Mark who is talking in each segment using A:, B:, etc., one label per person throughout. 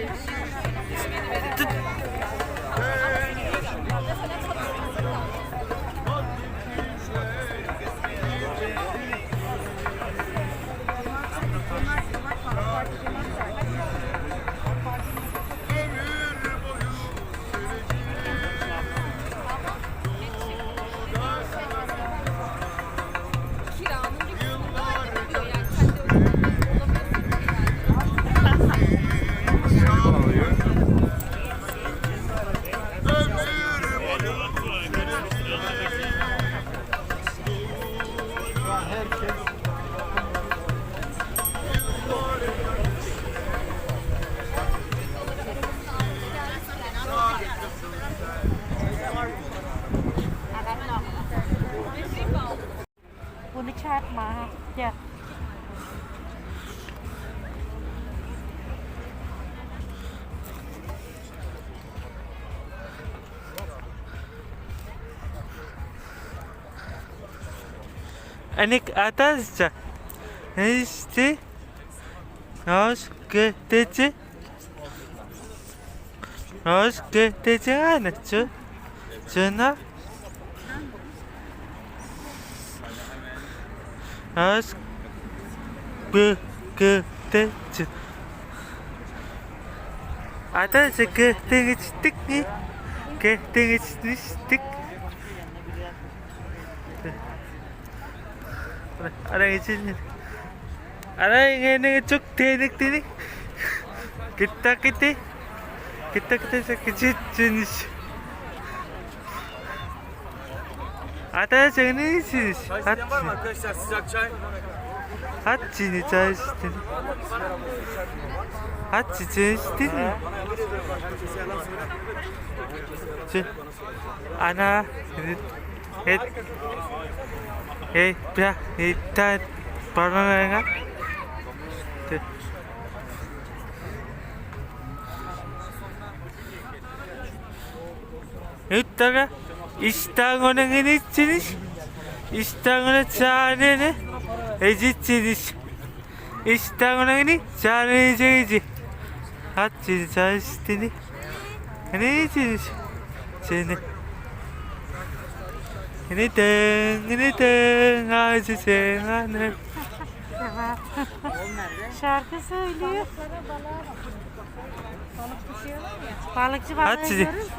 A: Yeah. Bunu
B: Anik atasca. İşte. Hoş geldin. Hoş geldin anacı. Cana. Hoş geldin. Atasca geldin içtik mi? Geldin içtik. Ada izin. Ada yang ini cuk tenik tenik. Kita kita kita kita sakit jenis. Ada jenis jenis. Hat
C: var mı arkadaşlar sıcak çay?
B: hat jenis jenis. Hat jenis. Cik. Ana Eh, ya, kita pernah enggak? Itaga İstanbul'un en içiniz. İstanbul'un çağrını ecitsiniz. İstanbul'un en çağrını ecitsiniz. Hatta çağrını ne içiniz? Seni. Neden, neden acı sen
A: Şarkı söylüyor. Balıkçı balığı
B: Hadi.
A: görürse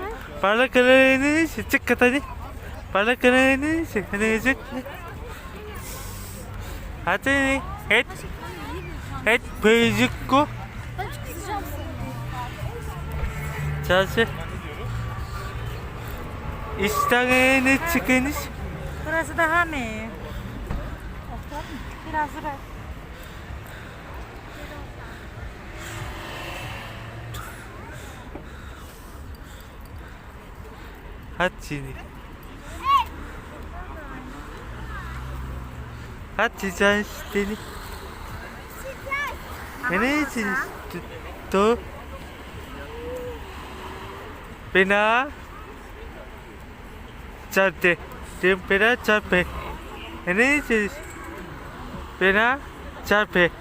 B: Balık kaleni çık kat hadi. Balık kaleni çık hadi çık. Hadi? Et. Et peyzik ko. Çarşı. İstanbul'a çıkınız.
A: burası daha mı iyi? Biraz bırak.
B: Hadi şimdi. Hadi sen seni. Ne için? To. Pena. Chate. Tempera chape. Ne için? Pena. Chape.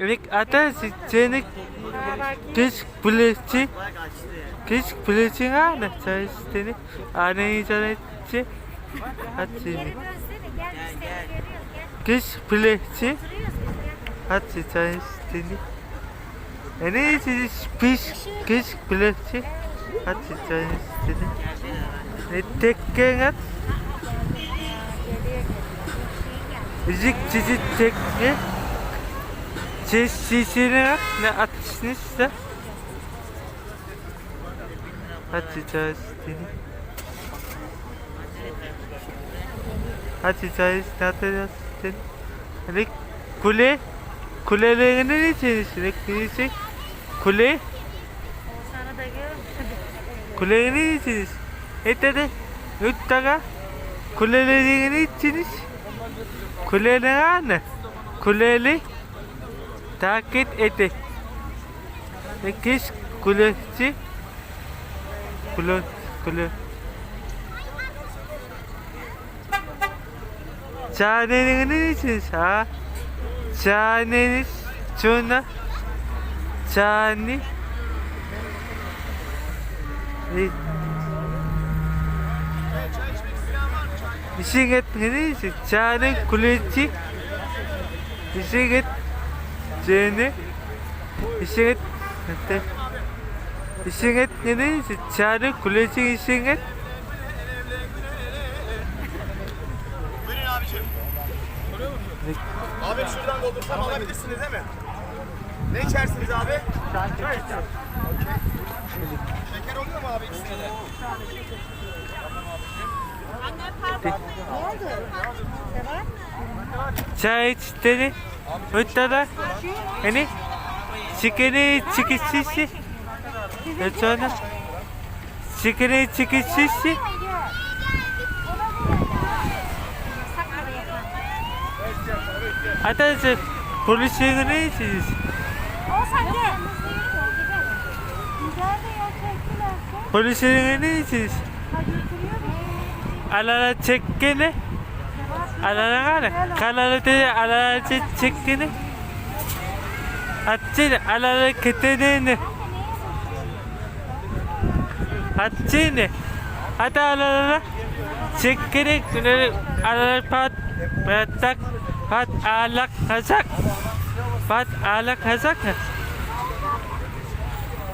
B: Rik atas seni kış buluşu kış buluşu ana sen seni anayı sanatçı at seni kış buluşu at sen seni ne için piş kış buluşu at seni ne tekken tekke Sesini ne atışınızsa Açacağız seni. Açacağız ne atacağız seni. Hani kule Kulelerini ne içerisine Neyse Kule.
A: Sana da gör.
B: Kulelerini ne içerisine Ete de Yuttaga Kulelerini içiniz Kulelerini Kuleli takip ete. Dikiş kulesi. Kulo. Çanenin ne için ha? Çanenin çuna. Çani. İşin ne için? Çane kulesi. İşin et. Çene. İşin et. Hatta. İşin et ne ne için? Çane kulesi işin et.
C: Buyurun abicim. Abi şuradan doldursam alabilirsiniz değil mi? Ne içersiniz abi? Çay. Şeker oluyor mu abi ikisine de?
B: Çay içteni. Öttada. Hani? Çıkışışı. Ne sonra? Çıkını çıkışışı. Hatta polislerin ne
A: de ya çektiler.
B: Polislerin ne
A: götürüyor.
B: Alala çekkene. Alala kala. Kalala de alala çekkene. Atçene alala ketenene. Atçene. Hatta alala çekkene alala pat patak pat alak hazak. Pat alak hazak.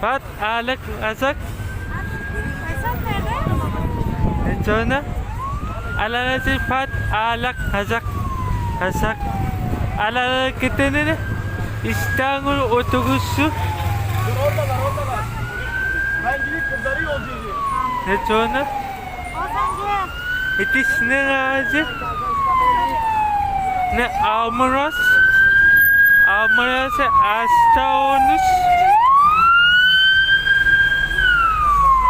B: Pat alak hazak.
A: Esat nerede?
B: Sonra alala sifat alak hazak hazak. Alala kita ni İstanbul otobüsü
C: Dur oradalar oradalar. Ben gidip kızları yolcu edeyim.
B: ne
A: gel.
B: itiş ne ağacı ne amuras amuras hasta olmuş.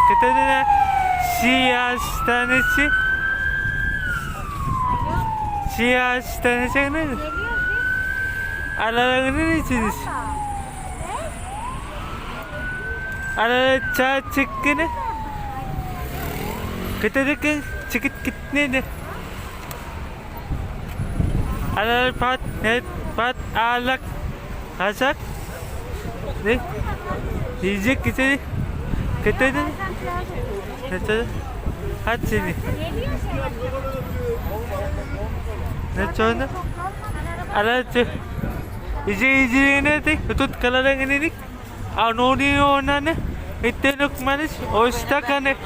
B: Kita ni si hastanesi si hastanesi ne
A: Geliyoruz biz.
B: Alalarının içiniz. Alala çağ çıkkını. Kıtadıkın çıkıt gitne de. Alala pat net pat alak. Hasak. Ne? Yiyecek gitse Kıtadı. Kıtadı. Hat seni.
A: Geliyor sen.
B: Ne sonra? Ala tu. Ije ije ne te tut kalaran ini ni. Anoni onane. Itenuk manis. Osta kane.